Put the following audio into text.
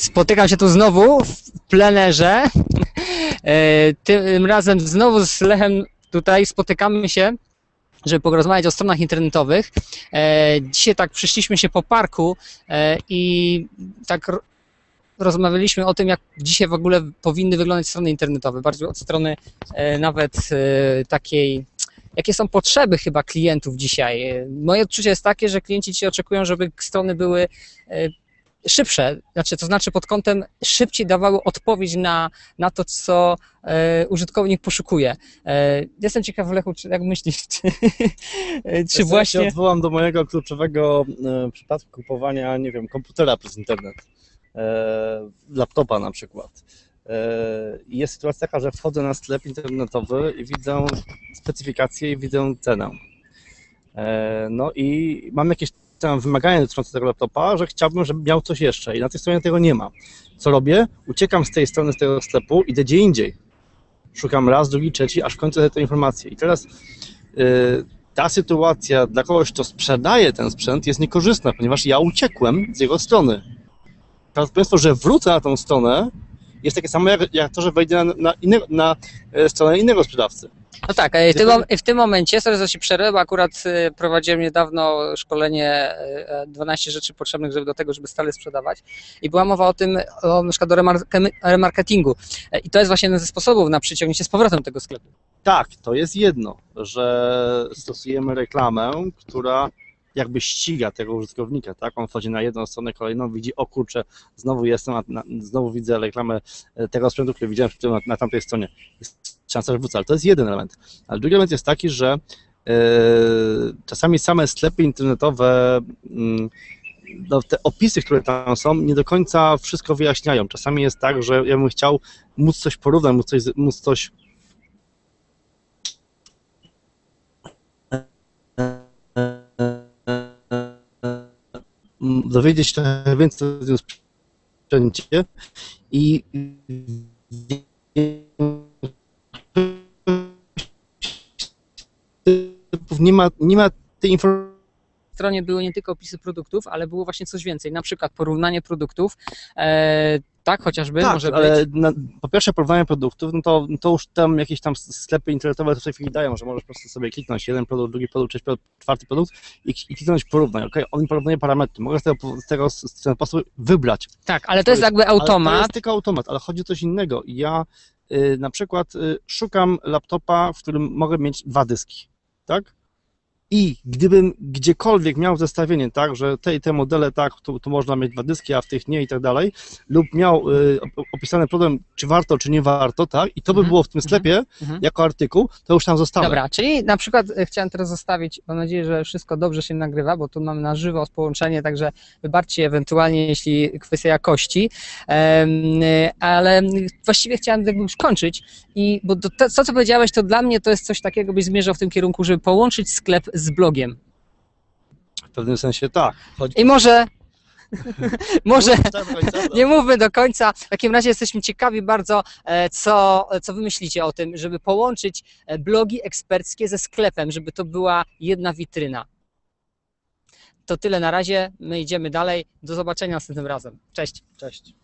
Spotykam się tu znowu w plenerze. E, Tym razem znowu z Lechem tutaj spotykamy się, żeby porozmawiać o stronach internetowych. E, Dzisiaj tak przyszliśmy się po parku e, i tak ro- rozmawialiśmy o tym, jak dzisiaj w ogóle powinny wyglądać strony internetowe, bardziej od strony nawet takiej jakie są potrzeby chyba klientów dzisiaj. Moje odczucie jest takie, że klienci dzisiaj oczekują, żeby strony były szybsze, znaczy, to znaczy pod kątem szybciej dawały odpowiedź na, na to, co e, użytkownik poszukuje. E, jestem ciekaw, Lechu, czy, jak myślisz, czy, e, czy Ja się właśnie... odwołam do mojego kluczowego e, przypadku kupowania, nie wiem, komputera przez internet, e, laptopa na przykład. E, jest sytuacja taka, że wchodzę na sklep internetowy i widzę specyfikację i widzę cenę. No i mam jakieś tam wymagania dotyczące tego laptopa, że chciałbym, żeby miał coś jeszcze i na tej stronie tego nie ma. Co robię? Uciekam z tej strony, z tego sklepu, idę gdzie indziej. Szukam raz, drugi, trzeci, aż w końcu znajdę tę informację. I teraz y, ta sytuacja dla kogoś, kto sprzedaje ten sprzęt, jest niekorzystna, ponieważ ja uciekłem z jego strony. Prawdopodobieństwo, że wrócę na tą stronę, jest takie samo jak, jak to, że wejdę na, na, na e, stronę innego sprzedawcy. No tak, e, w tym, w tym momencie, sorry, że się przerwę, akurat e, prowadziłem niedawno szkolenie e, 12 rzeczy potrzebnych żeby do tego, żeby stale sprzedawać i była mowa o tym, o, na przykład o remarke- remarketingu E, i to jest właśnie jeden ze sposobów na przyciągnięcie z powrotem tego sklepu. Tak, to jest jedno, że stosujemy reklamę, która jakby ściga tego użytkownika, tak? On wchodzi na jedną stronę, kolejną, widzi, o kurczę, znowu jestem, a na, znowu widzę reklamę e, tego sprzętu, który widziałem na, na tamtej stronie. Jest szansa, że wrócę, ale to jest jeden element. Ale drugi element jest taki, że e, czasami same sklepy internetowe, mm, no, te opisy, które tam są, nie do końca wszystko wyjaśniają. Czasami jest tak, że ja bym chciał móc coś porównać, móc coś, móc coś dowiedzieć się więcej o tym sprzęcie i nie ma, nie ma tej informacji. Stronie były nie tylko opisy produktów, ale było właśnie coś więcej, na przykład porównanie produktów, e, tak chociażby tak, może ale być. na, po pierwsze porównanie produktów, no to, to już tam jakieś tam sklepy internetowe to w tej chwili dają, że możesz po prostu sobie kliknąć jeden produkt, drugi produkt, trzeci produkt, czwarty produkt i, i kliknąć porównaj, ok? On mi porównuje parametry, mogę z tego, z tego z, tego sposobu wybrać. Tak, ale to jest jakby Ale to automat. jest tylko automat, ale chodzi o coś innego. Ja y, na przykład y, szukam laptopa, w którym mogę mieć dwa dyski, tak? I gdybym gdziekolwiek miał zestawienie, tak, że te te modele, tak, tu, tu można mieć dwa dyski, a w tych nie i tak dalej, lub miał y, op- opisany problem, czy warto, czy nie warto, tak, i to by Mhm, było w tym sklepie mhm. jako artykuł, to już tam zostawię. Dobra, czyli na przykład e, chciałem teraz zostawić, mam nadzieję, że wszystko dobrze się nagrywa, bo tu mamy na żywo połączenie, także wybaczcie ewentualnie, jeśli kwestia jakości, e, ale właściwie chciałem jakby już kończyć i bo to, co powiedziałeś, to dla mnie to jest coś takiego, byś zmierzał w tym kierunku, żeby połączyć sklep z blogiem. W pewnym sensie tak. Chodzi... I może, może nie mówmy do końca. W takim razie jesteśmy ciekawi bardzo, e, co, co wy myślicie o tym, żeby połączyć e, blogi eksperckie ze sklepem, żeby to była jedna witryna. To tyle na razie. My idziemy dalej. Do zobaczenia następnym razem. Cześć. Cześć.